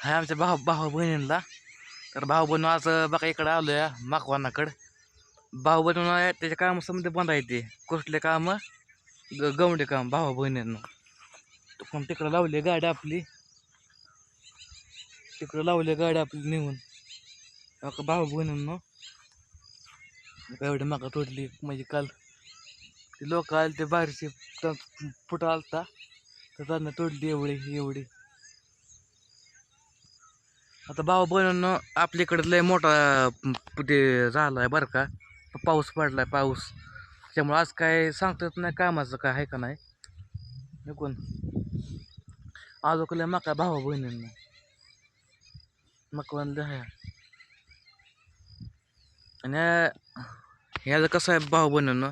हाय आमच्या भाऊ भाऊ बहिणींना. तर भाऊ बनू आज बघा इकडं आलो या माकवानाकडं. भाऊ बहिण त्याच्या कामासंबंधी बंद आहे ते. कुठले काम? ग गवंडे काम भाऊ बहिणींना. पण तिकडं लावली गाडी आपली. तिकडं लावली गाडी आपली नेऊन बघा भाऊ बहिणींना. एवढी माका तोडली म्हणजे काल. ते लोक आले ते बाहेरचे फुटा आलता. तर त्यांना तोडली एवढी एवढी. आता भाऊ बनवणं आपल्याकडे लय मोठा ते ते आहे बरं का. पाऊस पडला आहे पाऊस. त्यामुळं आज काय सांगता येत नाही कामाचं काय आहे का नाही. कोण आज लय मका भावा बहिणींना. मकवान आहे आणि ह्याचं कसं आहे भाऊ बहिणींना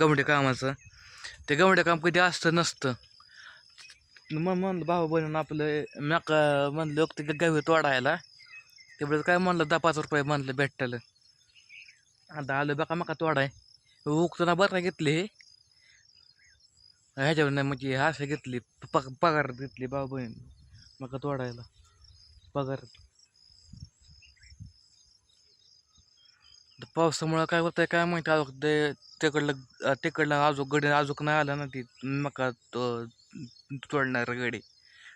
गवंडे कामाचं. ते गवंडे काम कधी असतं नसतं. मग म्हणलं भाऊ बहिणीनं आपलं मॅक म्हणलं लोक ते गावी तोडायला. तेवढं काय म्हणलं दहा पाच रुपये म्हणलं भेटलं. आता आलं बका मका तोडाय. उकताना बरं घेतली हे? ह्याच्यावर नाही म्हणजे असं घेतली पग पगार घेतली भाऊ बहीण मका तोडायला. पगार. तर पावसामुळं काय होतंय काय माहिती अजून ते तिकडलं तिकडलं अजून गडी अजून नाही आलं ना ती मका तो तोडणार गडी.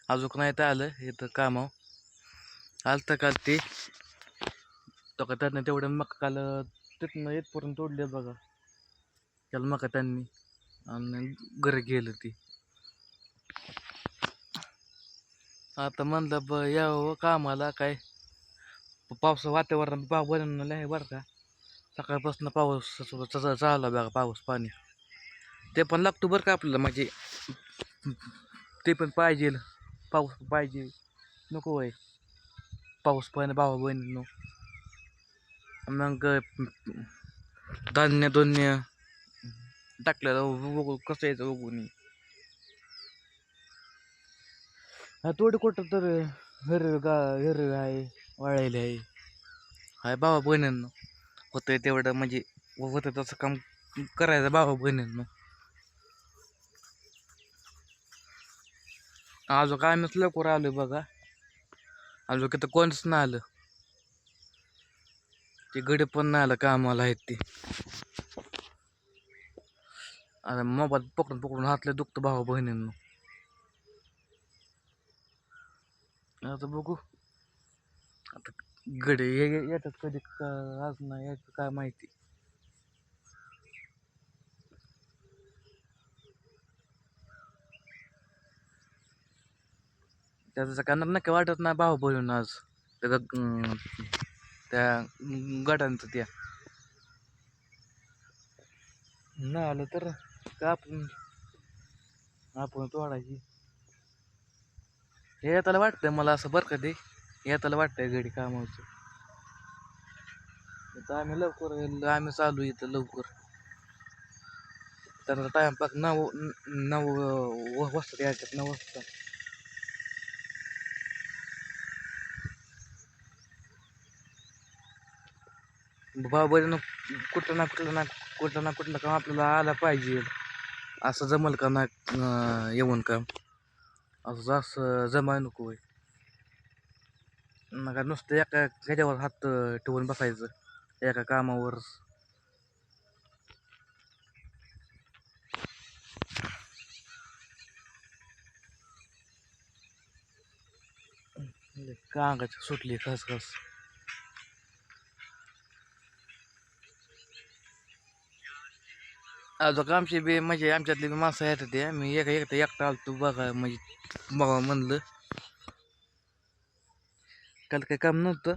अजून नाही तर आलं इथं काम आलं तर काल ते. तो का त्यांना तेवढं मका काल तिथनं येतपर्यंत तोडले बघा. त्याला मका त्यांनी. आणि घरी गेलं ती. आता म्हणलं ब यावं कामाला काय. पावसा वातावरण पाव बनवलं आहे बरं का. सकाळपासून पाऊस चालला बघा पाऊस पाणी. ते पण लागतो बरं का आपल्याला म्हणजे ते पण पाहिजे. पाऊस पाहिजे. नको वय पाऊस पण भावा बहिणीनो. मग धान्य धान्य टाकलेलं उगू कसं यायचं उगून हा थोडी कुठं तर हिरवे गा हिरवे आहे वाळलेले आहे. हाय भावा बहिणींना. होतं तेवढं म्हणजे होतं तसं काम करायचं भावा बहिणींनो. अजून काय आम्हीच लवकर आलोय बघा. अजून किती कोणच नाही आलं. ते गडी पण नाही आलं कामाला आहेत ते. आता मोबाईल पकडून पकडून हातले दुखतं भावा बहिणींना. आता बघू. आता गडे येतात कधी का- आज नाही यायचं काय माहिती. त्याचं काय नक्की वाटत नाही भाऊ बहिण आज. त्या त्या गटांचं त्या. नाही आलं तर का आपण आपण तोडायची? हे येताला वाटतंय मला असं बरं का ते? येताला वाटतंय गडी कामाचं. तर आम्ही लवकर आम्ही चालू इथं लवकर. त्यांना टाइमपास नऊ नऊ व- वाजता यायच्यात नऊ वाजता. बाबानं कुठं ना कुठलं ना कुठलं ना कुठलं काम आपल्याला आलं पाहिजे. असं जमल का ना येऊन काम? असं जास्त जमाय नको होय. नका नुसतं एका ह्याच्यावर हात ठेवून बसायचं. एका कामावर. कांगाची सुटली खस अजून आमची बी म्हणजे आमच्यातली बी माणसं येतात होते मी एका एकटा एकटा आलतो बघा म्हणजे बघा म्हणलं. काल काही काम नव्हतं.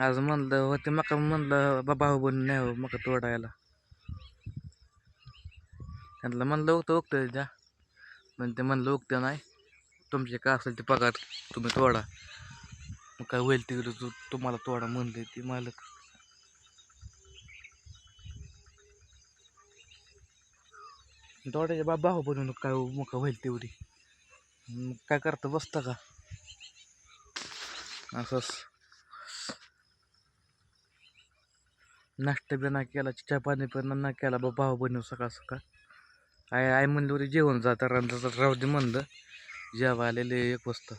आज म्हणलं होते मका म्हणलं बाबा भाऊ बन नाही हो मका तोडायला. त्यांना म्हणलं उगतं उगतं द्या पण ते म्हणलं उगतं नाही. तुमचे काय असेल ते पगार तुम्ही तोडा. मग काय होईल तिकडे तू तुम्हाला तोडा म्हणले ती मालक. दोड्याच्या बाप भाऊ बनवून काय मुका होईल तेवढी. मग काय करतं बसतं का? असंच. नाश्ता बी ना केला चहा पाणी पण ना केला बा भाऊ बनवू सकाळ सकाळ. आय आय म्हणली जेवण जाता रांधाचं राहू दे म्हणलं. जेव्हा आलेले एक वाजता.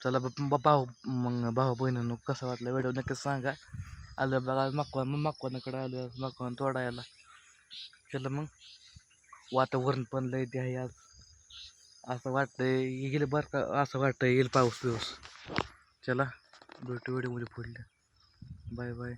चला भाऊ मग भाऊ बहिणीनं कसं वाटलं वेळ नक्कीच सांगा. आलं बघा मकवा मग मकवानाकडं आलो मकवान तोडायला. चला मग. वातावरण पण लय ते आहे आज. असं वाटतंय येईल बरं का? असं वाटतंय येईल पाऊस पिऊस चला भेटू व्हिडिओमध्ये पुढल्या. Bye bye